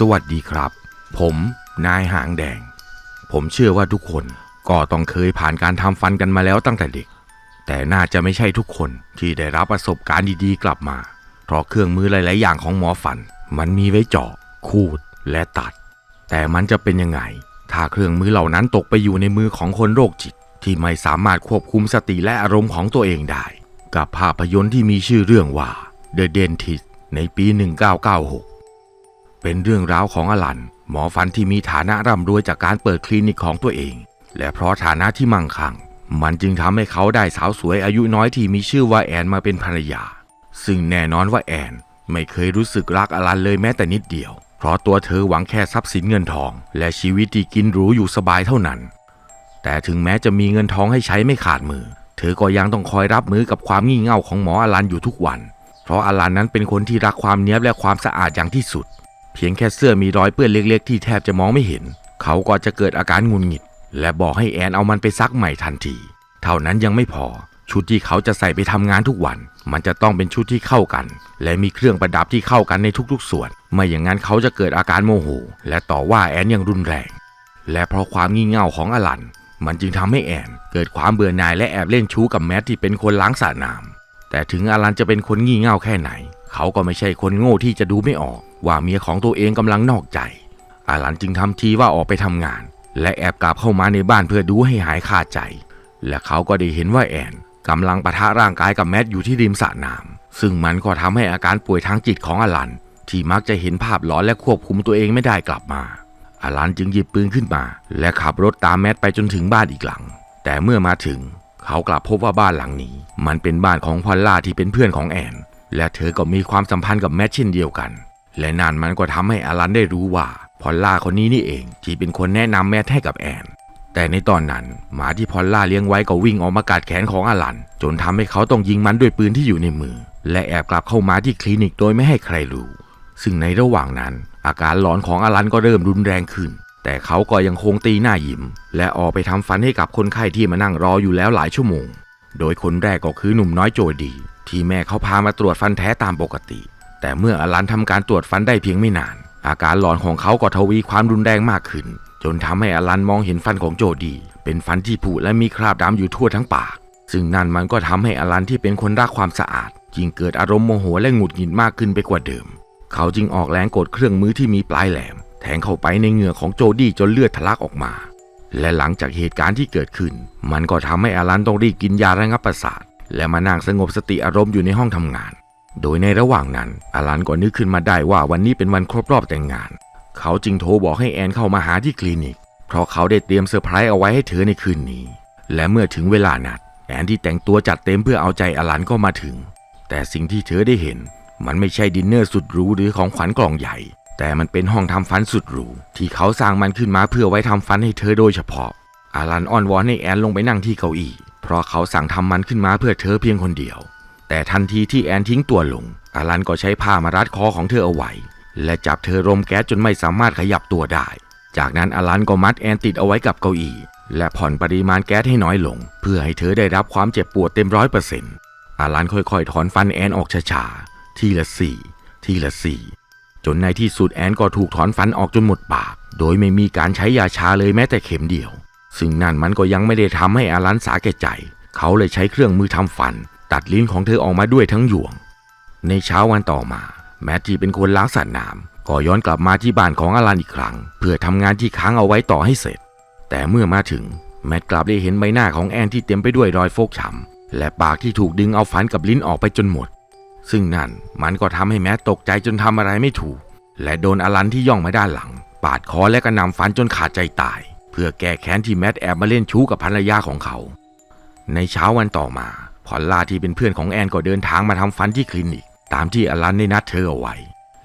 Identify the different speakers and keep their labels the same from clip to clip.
Speaker 1: สวัสดีครับ ผมนายหางแดง ผมเชื่อว่าทุกคนก็ต้องเคยผ่านการทำฟันกันมาแล้วตั้งแต่เด็ก แต่น่าจะไม่ใช่ทุกคนที่ได้รับประสบการณ์ดีๆ กลับมา เพราะเครื่องมือหลายๆ อย่างของหมอฟัน มันมีไว้เจาะขูดและตัด แต่มันจะเป็นยังไง ถ้าเครื่องมือเหล่านั้นตกไปอยู่ในมือของคนโรคจิต ที่ไม่สามารถควบคุมสติและอารมณ์ของตัวเองได้ กับภาพยนตร์ที่มีชื่อเรื่องว่า The Dentist ในปี 1996 เป็นเรื่องราวของอลัน หมอฟันที่มีฐานะร่ำรวยจากการเปิดคลินิกของตัวเอง และเพราะฐานะที่มั่งคั่ง มันจึงทำให้เขาได้สาวสวยอายุน้อยที่มีชื่อว่าแอนมาเป็นภรรยา ซึ่งแน่นอนว่าแอนไม่เคยรู้สึกรักอลันเลยแม้แต่นิดเดียว เพราะตัวเธอหวังแค่ทรัพย์สินเงินทอง และชีวิตที่กินหรูอยู่สบายเท่านั้น แต่ถึงแม้จะมีเงินทองให้ใช้ไม่ขาดมือ เธอก็ยังต้องคอยรับมือกับความงี่เง่าของหมออลันอยู่ทุกวัน เพราะอลันนั้นเป็นคนที่รักความเนียบและความสะอาดอย่างที่สุด เพียงแค่เสื้อมีรอยเปื้อนเล็กๆ ที่แทบจะมองไม่เห็น เขาก็จะเกิดอาการงุนงิด และบอกให้แอนเอามันไปซักใหม่ทันที เท่านั้นยังไม่พอ ชุดที่เขาจะใส่ไปทำงานทุกวัน มันจะต้องเป็นชุดที่เข้ากัน และมีเครื่องประดับที่เข้ากันในทุกๆ ส่วน ไม่อย่างนั้นเขาจะเกิดอาการโมโห และต่อว่าแอนอย่างรุนแรง และเพราะความงี่เง่าของอลัน มันจึงทำให้แอนเกิดความเบื่อหน่ายและแอบเล่นชู้กับแมทที่เป็นคนล้างสระน้ำแต่ถึงอลันจะเป็นคนงี่เง่าแค่ไหน เขาก็ไม่ใช่คนโง่ที่จะดูไม่ออก ว่าเมียของตัวเองกำลังนอกใจอลันจึงทำทีว่าออกไปทำงาน และแอบกลับเข้ามาในบ้านเพื่อดูให้หายคาใจ และเขาก็ได้เห็นว่าแอนกำลังปะทะร่างกายกับแมทอยู่ที่ริมสระน้ำซึ่งมันก็ทำให้อาการป่วยทางจิตของอลัน ที่มักจะเห็นภาพหลอนและควบคุมตัวเองไม่ได้กลับมาอลันจึงหยิบปืนขึ้นมา และขับรถตามแมทไปจนถึงบ้านอีกหลัง แต่เมื่อมาถึง เขากลับพบว่าบ้านหลังนี้ มันเป็นบ้านของพอลล่าที่เป็นเพื่อนของแอน และเธอก็มีความสัมพันธ์กับแมทเช่นเดียวกัน และนั่นมันก็ทำให้อลันได้รู้ว่าพอลล่าคนนี้นี่เอง ที่เป็นคนแนะนำแมทให้กับแอน แต่ในตอนนั้นหมาที่พอลล่าเลี้ยงไว้ก็วิ่งออกมากัดแขนของอลัน จนทำให้เขาต้องยิงมันด้วยปืนที่อยู่ในมือ และแอบกลับเข้ามาที่คลินิกโดยไม่ให้ใครรู้ ซึ่งในระหว่างนั้น อาการหลอนของอลันก็เริ่มรุนแรงขึ้น แต่เขาก็ยังคงตีหน้ายิ้ม และออกไปทำฟันให้กับคนไข้ที่มานั่งรออยู่แล้วหลายชั่วโมง โดยคนแรกก็คือหนุ่มน้อยโจดี ที่แม่เขาพามาตรวจฟันแท้ตามปกติ แต่เมื่ออลันทำการตรวจฟันได้เพียงไม่นาน อาการหลอนของเขาก็ทวีความรุนแรงมากขึ้น จนทำให้อลันมองเห็นฟันของโจดี เป็นฟันที่ผุและมีคราบดำอยู่ทั่วทั้งปาก ซึ่งนั่นมันก็ทำให้อลันที่เป็นคนรักความสะอาดยิ่งเกิดอารมณ์โมโหและหงุดหงิดมากขึ้นไปกว่าเดิม เขาจึงออกแรงกดเครื่องมือที่มีปลายแหลม แทงเข้าไปในเหงื่อของโจดี้จนเลือดทะลักออกมา และหลังจากเหตุการณ์ที่เกิดขึ้น มันก็ทำให้อลันต้องรีบกินยาระงับประสาท และมานั่งสงบสติอารมณ์อยู่ในห้องทำงาน โดยในระหว่างนั้นอลันก็นึกขึ้นมาได้ว่าวันนี้เป็นวันครบรอบแต่งงาน เขาจึงโทรบอกให้แอนเข้ามาหาที่คลินิก เพราะเขาได้เตรียมเซอร์ไพรส์เอาไว้ให้เธอในคืนนี้ และเมื่อถึงเวลานัด แอนที่แต่งตัวจัดเต็มเพื่อเอาใจอลันก็มาถึง แต่สิ่งที่เธอได้เห็น มันไม่ใช่ดินเนอร์สุดหรูหรือของขวัญกล่องใหญ่ แต่มันเป็นห้องทำฟันสุดหรูที่เขาสร้างมันขึ้นมาเพื่อไว้ทำฟันให้เธอโดยเฉพาะอาลันอ้อนวอนให้แอนลงไปนั่งที่เก้าอี้เพราะเขาสั่งทำมันขึ้นมาเพื่อเธอเพียงคนเดียว แต่ทันทีที่แอนทิ้งตัวลง อาลันก็ใช้ผ้ามารัดคอของเธอเอาไว้ และจับเธอรมแก๊สจนไม่สามารถขยับตัวได้ จากนั้นอาลันก็มัดแอนติดเอาไว้กับเก้าอี้และผ่อนปริมาณแก๊สให้น้อยลง เพื่อให้เธอได้รับความเจ็บปวดเต็มร้อยเปอร์เซ็นต์อาลันค่อยๆ ถอนฟันแอนออกช้าๆ ทีละสี่ทีละสี่จนในที่สุดแอนก็ถูกถอนฟันออกจนหมดปาก โดยไม่มีการใช้ยาชาเลยแม้แต่เข็มเดียว ซึ่งนั่นมันก็ยังไม่ได้ทำให้อาลันสาแก่ใจ เขาเลยใช้เครื่องมือทำฟัน ตัดลิ้นของเธอออกมาด้วยทั้งหยวง ในเช้าวันต่อมา แมทที่เป็นคนล้างสัตว์น้ำก็ย้อนกลับมาที่บ้านของอลันอีกครั้ง เพื่อทำงานที่ค้างเอาไว้ต่อให้เสร็จ แต่เมื่อมาถึง แมทกลับได้เห็นใบหน้าของแอนที่เต็มไปด้วยรอยฟกช้ำและปากที่ถูกดึงเอาฟันกับลิ้นออกไปจนหมด ซึ่งนั่นมันก็ทำให้แมทตกใจจนทำอะไรไม่ถูก และโดนอลันที่ย่องมาด้านหลัง ปาดคอและกระหน่ำฟันจนขาดใจตาย เพื่อแก้แค้นที่แมทแอบมาเล่นชู้กับภรรยาของเขา ในเช้าวันต่อมา พอลล่าที่เป็นเพื่อนของแอนก็เดินทางมาทำฟันที่คลินิก ตามที่อลันได้นัดเธอเอาไว้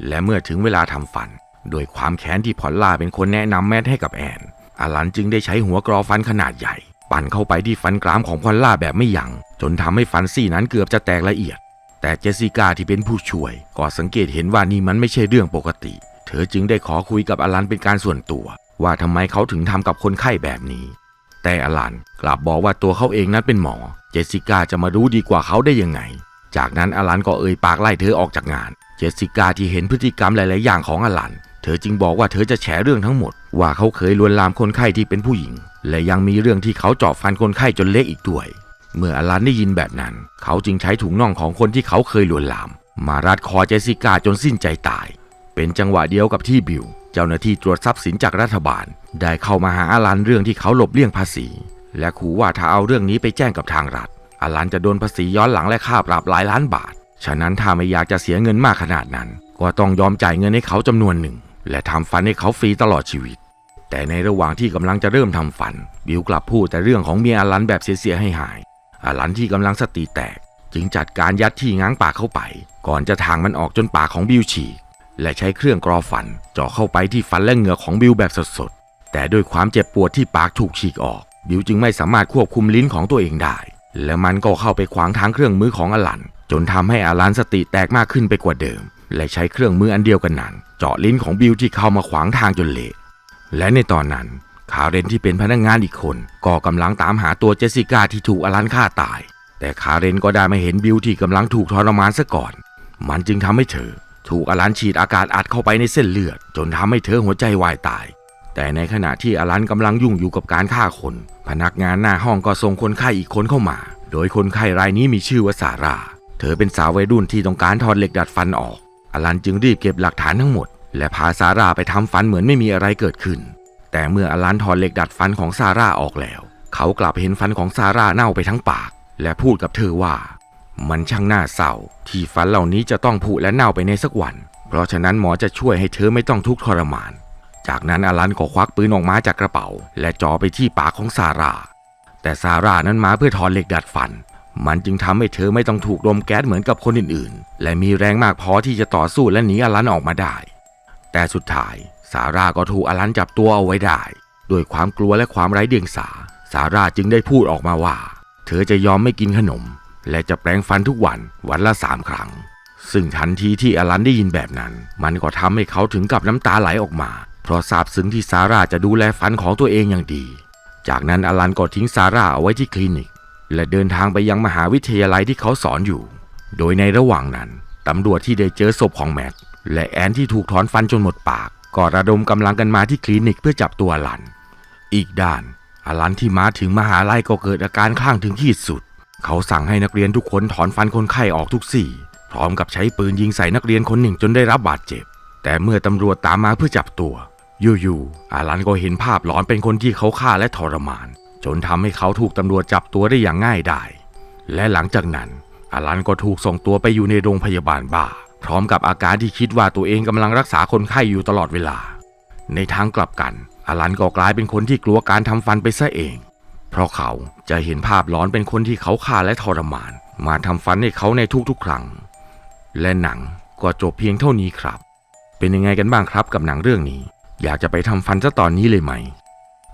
Speaker 1: และเมื่อถึงเวลาทำฟัน โดยความแค้นที่พอลล่าเป็นคนแนะนำแมทให้กับแอน อลันจึงได้ใช้หัวกรอฟันขนาดใหญ่ ปั่นเข้าไปที่ฟันกรามของพอลล่าแบบไม่ยัง้งจนทำให้ฟันซี่นั้นเกือบจะแตกละเอียด แต่เจสสิก้าที่เป็นผู้ช่วย ก็สังเกตเห็นว่านี่มันไม่ใช่เรื่องปกติ เธอจึงได้ขอคุยกับอลันเป็นการส่วนตัว ว่าทำไมเขาถึงทำกับคนไข้แบบนี้ แต่อลันกลับบอกว่าตัวเขาเองนั้นเป็นหมอ เจสสิก้าจะมารู้ดีกว่าเขาได้ยังไง จากนั้นอลันก็เอ่ยปากไล่เธอออกจากงาน เจสสิก้าที่เห็นพฤติกรรมหลาย ๆ อย่างของอลัน เธอจึงบอกว่าเธอจะแฉเรื่องทั้งหมด ว่าเขาเคยลวนลามคนไข้ที่เป็นผู้หญิง และยังมีเรื่องที่เขาเจาะฟันคนไข้จนเละอีกด้วย เมื่ออลันได้ยินแบบนั้น เขาจึงใช้ถุงน่องของคนที่เขาเคยลวนลาม มารัดคอเจสสิก้าจนสิ้นใจตาย เป็นจังหวะเดียวกับที่บิวเจ้าหน้าที่ตรวจทรัพย์สินจากรัฐบาล ได้เข้ามาหาอลันเรื่องที่เขาหลบเลี่ยงภาษี และขู่ว่าถ้าเอาเรื่องนี้ไปแจ้งกับทางรัฐอลันจะโดนภาษีย้อนหลังและค่าปรับหลายล้านบาท ฉะนั้นถ้าไม่อยากจะเสียเงินมากขนาดนั้น ก็ต้องยอมจ่ายเงินให้เขาจำนวนหนึ่ง และทำฟันให้เขาฟรีตลอดชีวิต แต่ในระหว่างที่กำลังจะเริ่มทำฟัน บิวกลับพูดแต่เรื่องของเมียอลันแบบเสียๆให้หายอลันที่กำลังสติแตก จึงจัดการยัดที่ง้างปากเข้าไป ก่อนจะทางมันออกจนปากของบิวฉีกและใช้เครื่องกรอฟันเจาะเข้าไปที่ฟันและเหงือกของบิวแบบสดๆแต่ด้วยความเจ็บปวดที่ปากถูกฉีกออก บิวจึงไม่สามารถควบคุมลิ้นของตัวเองได้ และมันก็เข้าไปขวางทางเครื่องมือของอลัน จนทำให้อลันสติแตกมากขึ้นไปกว่าเดิม และใช้เครื่องมืออันเดียวกันนั้น เจาะลิ้นของบิวที่เข้ามาขวางทางจนเละและในตอนนั้นคาเรนที่เป็นพนักงานอีกคน ก็กำลังตามหาตัวเจสสิก้าที่ถูกอลันฆ่าตาย แต่คาเรนก็ได้มาเห็นบิวที่กำลังถูกทรมานซะก่อน มันจึงทำให้เธอ ถูกอลันฉีดอากาศอัดเข้าไปในเส้นเลือด จนทำให้เธอหัวใจวายตาย แต่ในขณะที่อลันกำลังยุ่งอยู่กับการฆ่าคน พนักงานหน้าห้องก็ส่งคนไข้อีกคนเข้ามา โดยคนไข้รายนี้มีชื่อว่าซาร่าเธอเป็นสาววัยรุ่นที่ต้องการถอดเหล็กดัดฟันออก อลันจึงรีบเก็บหลักฐานทั้งหมด และพาซาร่าไปทำฟันเหมือนไม่มีอะไรเกิดขึ้น แต่เมื่ออลันถอดเหล็กดัดฟันของซาร่าออกแล้ว เขากลับเห็นฟันของซาร่าเน่าไปทั้งปาก และพูดกับเธอว่า มันช่างน่าเศร้า ที่ฟันเหล่านี้จะต้องผุและเน่าไปในสักวัน เพราะฉะนั้นหมอจะช่วยให้เธอไม่ต้องทุกข์ทรมาน จากนั้นอลันก็ควักปืนออกมาจากกระเป๋า และจ่อไปที่ปากของซาร่า แต่ซาร่านั้นมาเพื่อถอนเหล็กดัดฟัน มันจึงทำให้เธอไม่ต้องถูกลมแก๊สเหมือนกับคนอื่นๆ และมีแรงมากพอที่จะต่อสู้และหนีอลันออกมาได้ แต่สุดท้ายซาร่าก็ถูกอลันจับตัวเอาไว้ได้ด้วยความกลัวและความไร้เดียงสา ซาร่าจึงได้พูดออกมาว่า เธอจะยอมไม่กินขนม และจะแปรงฟันทุกวันวันละสามครั้ง ซึ่งทันทีที่อลันได้ยินแบบนั้น มันก็ทำให้เขาถึงกับน้ำตาไหลออกมา เพราะซาบซึ้งที่ซาร่าจะดูแลฟันของตัวเองอย่างดี จากนั้นอลันก็ทิ้งซาร่าเอาไว้ที่คลินิก และเดินทางไปยังมหาวิทยาลัยที่เขาสอนอยู่ โดยในระหว่างนั้นตำรวจที่ได้เจอศพของแมทและแอนที่ถูกถอนฟันจนหมดปาก ก็ระดมกำลังกันมาที่คลินิกเพื่อจับตัวอลัน อีกด้านอลันที่มาถึงมหาลัยก็เกิดอาการคลั่งถึงที่สุด เขาสั่งให้นักเรียนทุกคนถอนฟันคนไข้ออกทุกสี่ พร้อมกับใช้ปืนยิงใส่นักเรียนคนหนึ่งจนได้รับบาดเจ็บ แต่เมื่อตำรวจตามมาเพื่อจับตัว อยู่ๆ อาลันก็เห็นภาพหลอนเป็นคนที่เขาฆ่าและทรมาน จนทำให้เขาถูกตำรวจจับตัวได้อย่างง่ายดาย และหลังจากนั้น อาลันก็ถูกส่งตัวไปอยู่ในโรงพยาบาลบ้า พร้อมกับอาการที่คิดว่าตัวเองกำลังรักษาคนไข้อยู่ตลอดเวลา ในทางกลับกัน อาลันก็กลายเป็นคนที่กลัวการทำฟันไปซะเอง เพราะเขาจะเห็นภาพหลอนเป็นคนที่เขาฆ่าและทรมาน มาทำฟันให้เขาในทุกๆ ครั้ง และหนังก็จบเพียงเท่านี้ครับ เป็นยังไงกันบ้างครับกับหนังเรื่องนี้ อยากจะไปทำฟันซะตอนนี้เลยไหม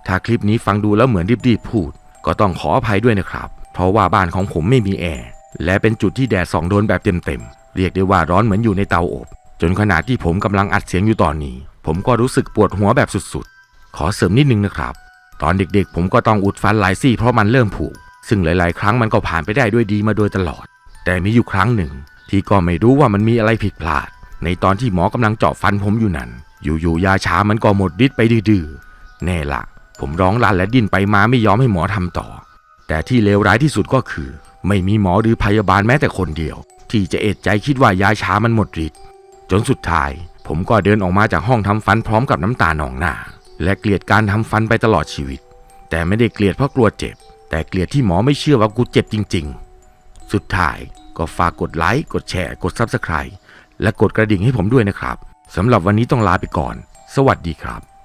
Speaker 1: ถ้าคลิปนี้ฟังดูแล้วเหมือนรีบๆพูด ก็ต้องขออภัยด้วยนะครับ เพราะว่าบ้านของผมไม่มีแอร์ และเป็นจุดที่แดดส่องโดนแบบเต็มๆ เรียกได้ว่าร้อนเหมือนอยู่ในเตาอบ จนขณะที่ผมกำลังอัดเสียงอยู่ตอนนี้ ผมก็รู้สึกปวดหัวแบบสุดๆ ขอเสริมนิดนึงนะครับ ตอนเด็กๆ ผมก็ต้องอุดฟันหลายซี่เพราะมันเริ่มผุ ซึ่งหลายๆ ครั้งมันก็ผ่านไปได้ด้วยดีมาโดยตลอด แต่มีอยู่ครั้งหนึ่ง ที่ก็ไม่รู้ว่ามันมีอะไรผิดพลาด ในตอนที่หมอกำลังเจาะฟันผมอยู่นั้น อยู่ๆยาชามันก็หมดฤทธิ์ไปดื้อๆแน่ละผมร้องลั่นและดิ้นไปมาไม่ยอมให้หมอทำต่อ แต่ที่เลวร้ายที่สุดก็คือ ไม่มีหมอหรือพยาบาลแม้แต่คนเดียว ที่จะเอ็ดใจคิดว่ายาชามันหมดฤทธิ์จนสุดท้าย ผมก็เดินออกมาจากห้องทำฟันพร้อมกับน้ำตาหนองหน้า และเกลียดการทำฟันไปตลอดชีวิต แต่ไม่ได้เกลียดเพราะกลัวเจ็บ แต่เกลียดที่หมอไม่เชื่อว่ากูเจ็บจริง ๆ สุดท้ายก็ฝากกดไลค์กดแชร์ กด Subscribe และกดกระดิ่งให้ผมด้วยนะครับ สำหรับวันนี้ต้องลาไปก่อน สวัสดีครับ